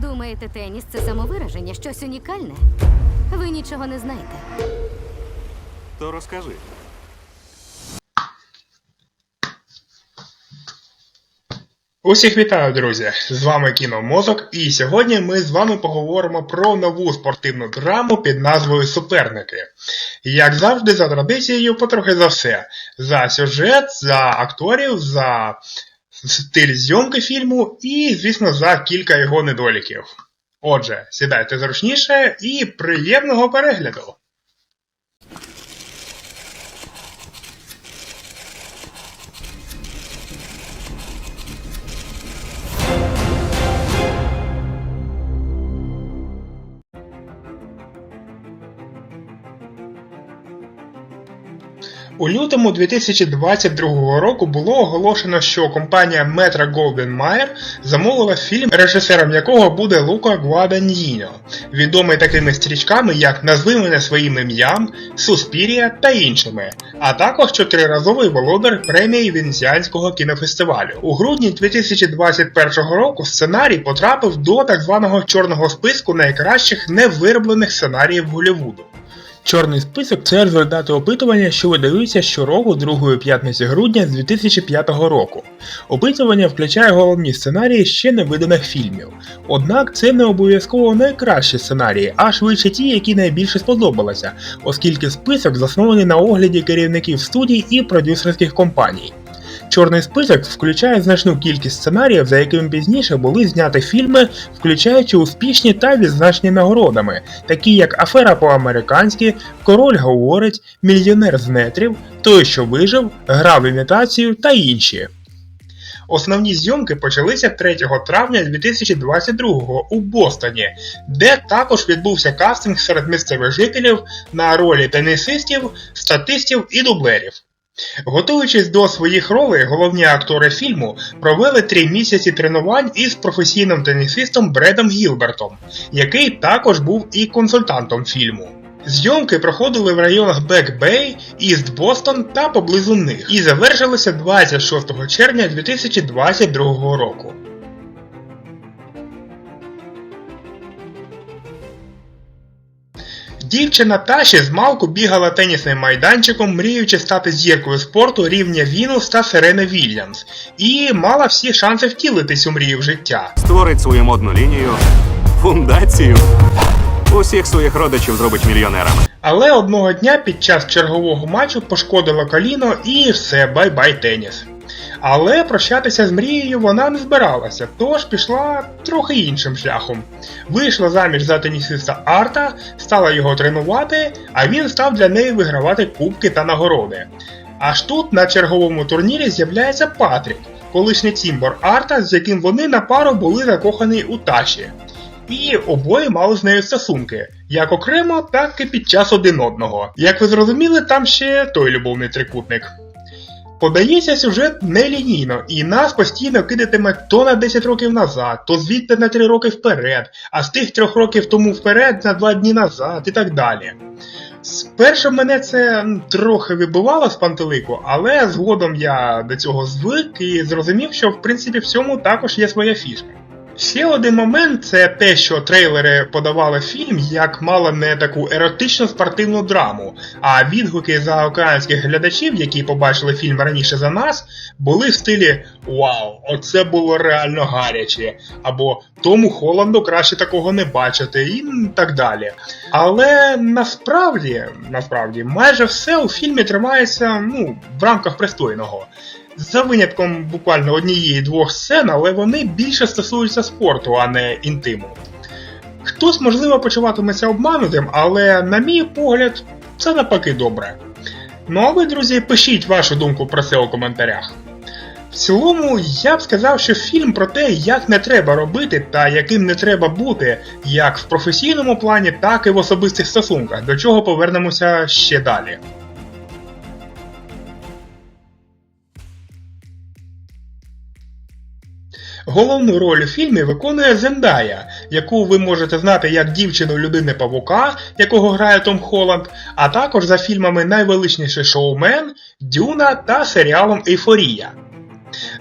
Думаєте, теніс це самовираження, щось унікальне? Ви нічого не знаєте. То розкажи. Усіх вітаю, друзі! З вами Кіномозок, і сьогодні ми з вами поговоримо про нову спортивну драму під назвою Суперники. Як завжди, за традицією, потрохи за все: за сюжет, за акторів, за стиль зйомки фільму і, звісно, за кілька його недоліків. Отже, сідайте зручніше і приємного перегляду! У лютому 2022 року було оголошено, що компанія Metro Goldwyn Mayer замовила фільм, режисером якого буде Лука Гуаданьїньо, відомий такими стрічками, як Назви мене своїм ім'ям, Суспірія та іншими, а також чотириразовий володар премії Венеціанського кінофестивалю. У грудні 2021 року сценарій потрапив до так званого чорного списку найкращих невироблених сценаріїв Голлівуду. Чорний список це результати опитування, що видаються щороку другої п'ятниці грудня з 2005 року. Опитування включає головні сценарії ще невиданих фільмів. Однак це не обов'язково найкращі сценарії, а швидше ті, які найбільше сподобалися, оскільки список заснований на огляді керівників студій і продюсерських компаній. Чорний список включає значну кількість сценаріїв, за якими пізніше були зняті фільми, включаючи успішні та відзначені нагородами, такі як Афера по-американськи, Король говорить, Мільйонер з нетрів, Той, що вижив, Гра в імітацію та інші. Основні зйомки почалися 3 травня 2022 у Бостоні, де також відбувся кастинг серед місцевих жителів на ролі тенісистів, статистів і дублерів. Готуючись до своїх ролей, головні актори фільму провели три місяці тренувань із професійним тенісистом Бредом Гілбертом, який також був і консультантом фільму. Зйомки проходили в районах Бек-Бей, Іст Бостон та поблизу них і завершилися 26 червня 2022 року. Дівчина Таші з малку бігала тенісним майданчиком, мріючи стати зіркою спорту рівня Вінус та Серена Вільямс, і мала всі шанси втілити цю мрію в життя. Створить свою модну лінію, фундацію. Усіх своїх родичів зробить мільйонерами. Але одного дня під час чергового матчу пошкодила коліно і все, бай-бай теніс. Але прощатися з мрією вона не збиралася, тож пішла трохи іншим шляхом. Вийшла заміж за тенісиста Арта, стала його тренувати, а він став для неї вигравати кубки та нагороди. Аж тут на черговому турнірі з'являється Патрік, колишній цімбор Арта, з яким вони на пару були закохані у Таші. І обоє мали з нею стосунки, як окремо, так і під час один одного. Як ви зрозуміли, там ще той любовний трикутник. Подається сюжет нелінійно, і нас постійно кидатиме то на 10 років назад, то звідти на 3 роки вперед, а з тих 3 років тому вперед на 2 дні назад і так далі. Спершу мене це трохи вибивало з пантелику, але згодом я до цього звик і зрозумів, що в принципі в цьому також є своя фішка. Ще один момент це те, що трейлери подавали фільм як мало не таку еротичну спортивну драму, а відгуки за українських глядачів, які побачили фільм раніше за нас, були в стилі Вау, оце було реально гаряче, або тому Холланду краще такого не бачити, і так далі. Але насправді, насправді, майже все у фільмі тримається ну, в рамках пристойного. За винятком буквально однієї-двох сцен, але вони більше стосуються спорту, а не інтиму. Хтось, можливо, почуватиметься обманутим, але, на мій погляд, це навпаки добре. Ну а ви, друзі, пишіть вашу думку про це у коментарях. В цілому, я б сказав, що фільм про те, як не треба робити та яким не треба бути, як в професійному плані, так і в особистих стосунках, до чого повернемося ще далі. Головну роль у фільмі виконує Зендая, яку ви можете знати як дівчину людини Павука, якого грає Том Холланд, а також за фільмами Найвеличніший шоумен, Дюна та серіалом Ейфорія.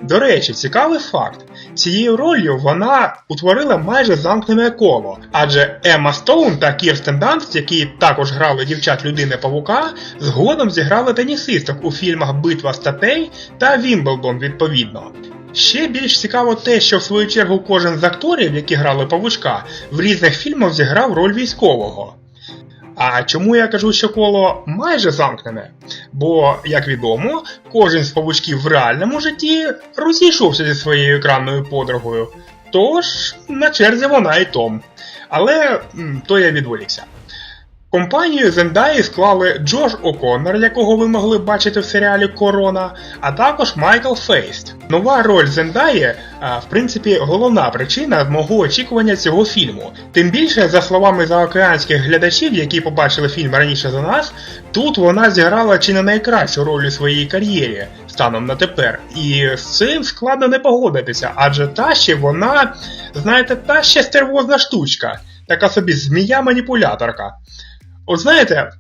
До речі, цікавий факт. Цією ролью вона утворила майже замкнене коло, адже Емма Стоун та Кірстен Данст, які також грали дівчат людини Павука, згодом зіграли тенісисток у фільмах Битва статей та Вімблдон відповідно. Ще більш цікаво те, що в свою чергу кожен з акторів, які грали павучка, в різних фільмах зіграв роль військового. А чому я кажу, що коло майже замкнене? Бо, як відомо, кожен з павучків в реальному житті розійшовся зі своєю екранною подругою. Тож, на черзі вона і Том. Але то я відволікся. Компанію Зендаї склали Джош О'Коннор, якого ви могли бачити в серіалі Корона, а також Майкл Фейст. Нова роль Зендаї, в принципі, головна причина мого очікування цього фільму. Тим більше, за словами заокеанських глядачів, які побачили фільм раніше за нас, тут вона зіграла чи не найкращу роль у своїй кар'єрі станом на тепер. І з цим складно не погодитися, адже та ще вона, знаєте, та ще стервозна штучка, така собі змія-маніпуляторка. От знаєте,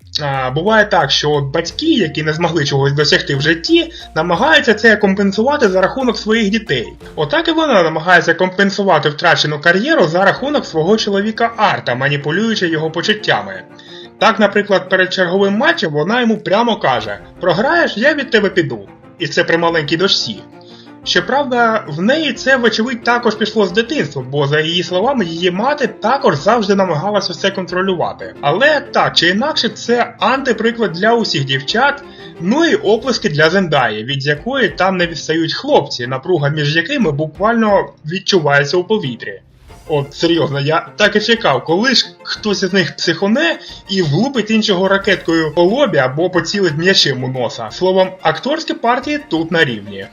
буває так, що батьки, які не змогли чогось досягти в житті, намагаються це компенсувати за рахунок своїх дітей. Отак і вона намагається компенсувати втрачену кар'єру за рахунок свого чоловіка Арта, маніпулюючи його почуттями. Так, наприклад, перед черговим матчем вона йому прямо каже: Програєш, я від тебе піду. І це при маленькій дочці. Щоправда, в неї це, вочевидь, також пішло з дитинства, бо, за її словами, її мати також завжди намагалася все контролювати. Але так чи інакше, це антиприклад для усіх дівчат, ну і оплески для Зендаї, від якої там не відстають хлопці, напруга між якими буквально відчувається у повітрі. От серйозно, я так і чекав, коли ж хтось із них психоне і влупить іншого ракеткою по лобі або поцілить м'ячем у носа. Словом, акторські партії тут на рівні.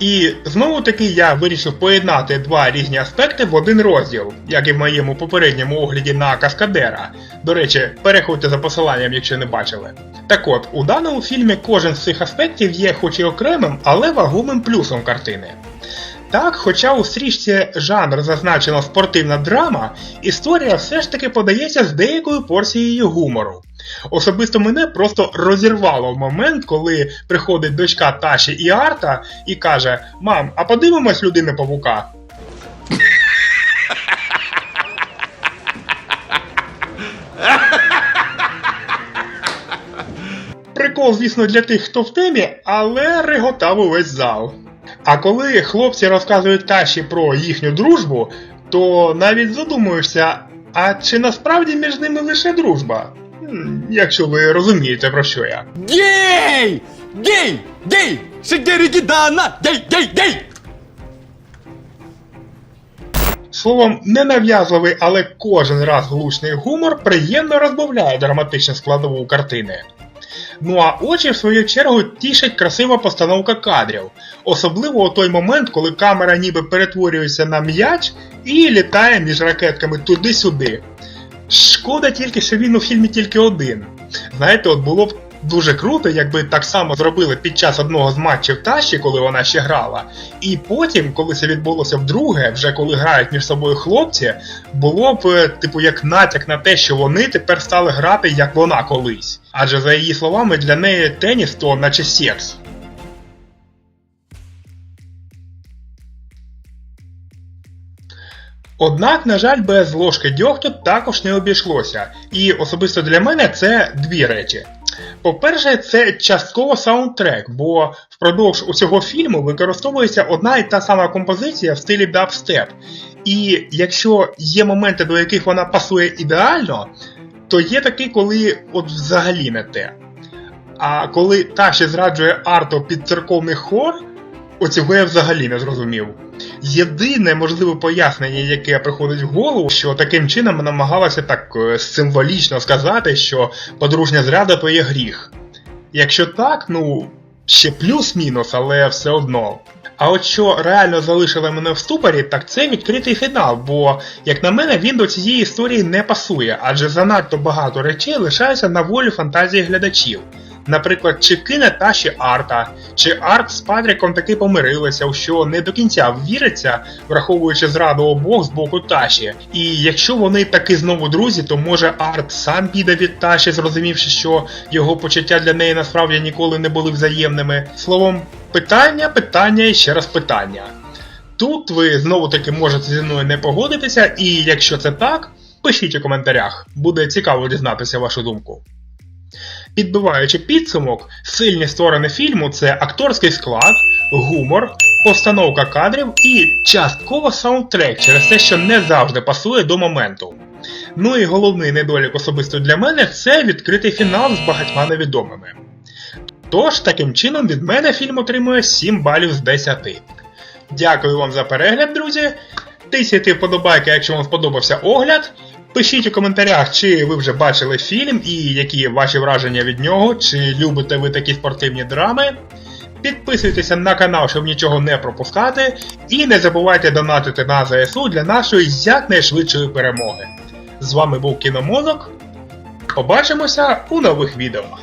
І знову таки я вирішив поєднати два різні аспекти в один розділ, як і в моєму попередньому огляді на Каскадера. До речі, переходьте за посиланням, якщо не бачили. Так от, у даному фільмі кожен з цих аспектів є хоч і окремим, але вагомим плюсом картини. Так, хоча у стрічці жанр зазначена спортивна драма, історія все ж таки подається з деякою порцією гумору. Особисто мене просто розірвало в момент, коли приходить дочка Таші і Арта і каже: Мам, а подивимось людини павука. Прикол, звісно, для тих, хто в темі, але реготав увесь зал. А коли хлопці розказують Таші про їхню дружбу, то навіть задумуєшся, а чи насправді між ними лише дружба? Якщо ви розумієте про що я. Гей! Гей! Гей! Шигерігідана! Гей! Гей! Гей! Словом, ненав'язливий, але кожен раз глушний гумор приємно розбавляє драматичну складову картини. Ну а очі, в свою чергу, тішить красива постановка кадрів, особливо у той момент, коли камера ніби перетворюється на м'яч і літає між ракетками туди-сюди. Шкода тільки, що він у фільмі тільки один. Знаєте, от було б дуже круто, якби так само зробили під час одного з матчів Таші, коли вона ще грала. І потім, коли це відбулося вдруге, вже коли грають між собою хлопці, було б, е, типу, як натяк на те, що вони тепер стали грати як вона колись. Адже за її словами, для неї теніс то наче секс. Однак, на жаль, без ложки дьогтю також не обійшлося, і особисто для мене це дві речі. По-перше, це частково саундтрек, бо впродовж усього фільму використовується одна і та сама композиція в стилі дабстеп. І якщо є моменти, до яких вона пасує ідеально, то є такі, коли от взагалі не те. А коли Таші зраджує Арто під церковний хор, оцього я взагалі не зрозумів. Єдине можливе пояснення, яке приходить в голову, що таким чином намагалася так е, символічно сказати, що подружня зрада то є гріх. Якщо так, ну ще плюс-мінус, але все одно. А от що реально залишило мене в ступорі, так це відкритий фінал, бо, як на мене, він до цієї історії не пасує, адже занадто багато речей лишаються на волю фантазії глядачів. Наприклад, чи кине Таші Арта, чи Арт з Патріком таки помирилися, у що не до кінця віриться, враховуючи зраду обох з боку Таші. І якщо вони таки знову друзі, то може Арт сам піде від Таші, зрозумівши, що його почуття для неї насправді ніколи не були взаємними. Словом, питання, питання і ще раз питання. Тут ви знову таки можете зі мною не погодитися, і якщо це так, пишіть у коментарях, буде цікаво дізнатися вашу думку. Підбиваючи підсумок, сильні сторони фільму це акторський склад, гумор, постановка кадрів і частково саундтрек через те, що не завжди пасує до моменту. Ну і головний недолік особисто для мене це відкритий фінал з багатьма невідомими. Тож, таким чином, від мене фільм отримує 7 балів з 10. Дякую вам за перегляд, друзі. Тисяйте вподобайки, якщо вам сподобався огляд. Пишіть у коментарях, чи ви вже бачили фільм і які ваші враження від нього, чи любите ви такі спортивні драми. Підписуйтеся на канал, щоб нічого не пропускати. І не забувайте донатити на ЗСУ для нашої якнайшвидшої перемоги. З вами був Кіномозок. Побачимося у нових відео.